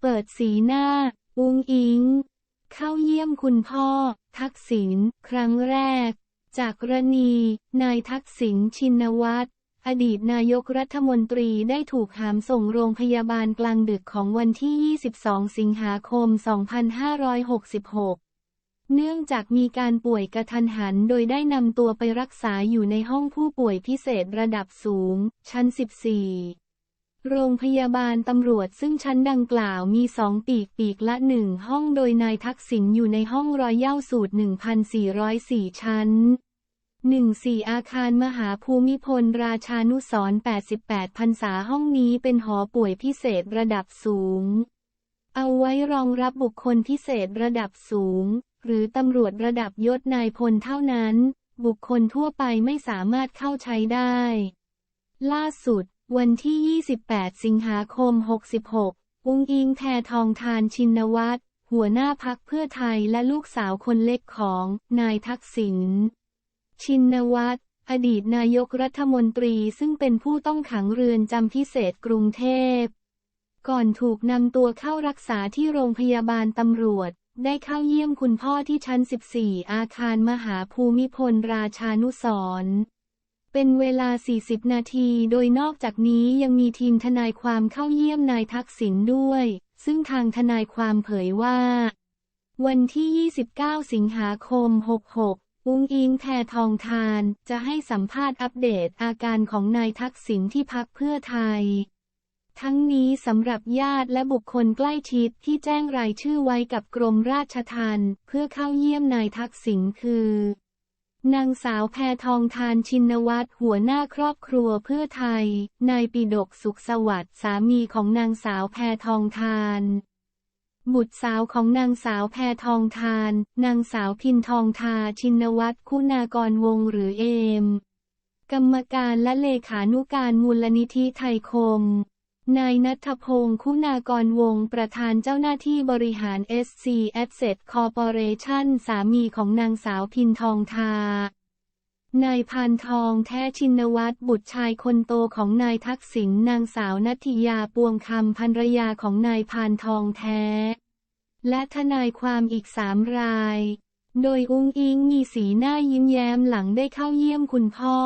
เปิดสีหน้า อุงอิง เข้าเยี่ยมคุณพ่อ ทักษิณครั้งแรก จากกรณี นายทักษิณชินวัตรอดีตนายกรัฐมนตรีได้ถูกหามส่งโรงพยาบาลกลางดึกของวันที่ 22 สิงหาคม 2566 เนื่องจากมีการป่วยกระทันหันโดยได้นำตัวไปรักษาอยู่ในห้องผู้ป่วยพิเศษระดับสูง ชั้น 14 โรงพยาบาลตำรวจซึ่งชั้นดังกล่าวมีสองปีกปีกละหนึ่งห้องโดยนายทักษิณอยู่ในห้องรอยเย่าสูตร 1,404 ชั้น 14 อาคารมหาภูมิพลราชานุสร88พรรษาห้องนี้เป็นหอป่วยพิเศษระดับสูง เอาไว้รองรับบุคคลพิเศษระดับสูง หรือตำรวจระดับยศนายพลเท่านั้น บุคคลทั่วไปไม่สามารถเข้าใช้ได้ ล่าสุด วันที่ 28 สิงหาคม 66 อุ้งอิงแพทองทานชินวัตรหัวหน้าพักเพื่อไทยและลูกสาวคนเล็กของ นายทักษิณ ชินวัตรอดีตนายกรัฐมนตรีซึ่งเป็นผู้ต้องขังเรือนจำพิเศษกรุงเทพ ก่อนถูกนำตัวเข้ารักษาที่โรงพยาบาลตำรวจ ได้เข้าเยี่ยมคุณพ่อที่ชั้น 14 อาคารมหาภูมิพลราชานุสร เป็นเวลา 40 นาที โดยนอกจากนี้ยังมีทีมทนายความเข้าเยี่ยมนายทักษิณด้วย ซึ่งทางทนายความเผยว่า วันที่ 29 สิงหาคม 66อุ้งอิงแพทองทานจะให้สัมภาษณ์อัปเดตอาการของนายทักษิณที่พักเพื่อไทย ทั้งนี้สำหรับญาติและบุคคลใกล้ชิดที่แจ้งรายชื่อไว้กับกรมราชทัณฑ์เพื่อเข้าเยี่ยมนายทักษิณคือ นางสาวแพทองทานชินวัตรหัวหน้าครอบครัวเพื่อไทย นายปิดกสุขสวัสดิ์สามีของนางสาวแพทองทาน บุตรสาวของนางสาวแพทองทาน นางสาวพินทองทาชินวัตรคุณากรวงศ์หรือเอม กรรมการและเลขานุการมูลนิธิไทยคม นายนัทพงศ์คุณากรวงศ์ประธานเจ้าหน้าที่บริหาร SC Asset Corporation สามีของนางสาวพินทองทา นายพานทองแท้ชินวัตรบุตรชายคนโตของนายทักษิณนางสาวนัทยาปวงคำภรรยาของนายพานทองแท้ และทนายความอีกสามราย โดยอุ้งอิงมีสีหน้ายิ้มแย้มหลังได้เข้าเยี่ยมคุณพ่อ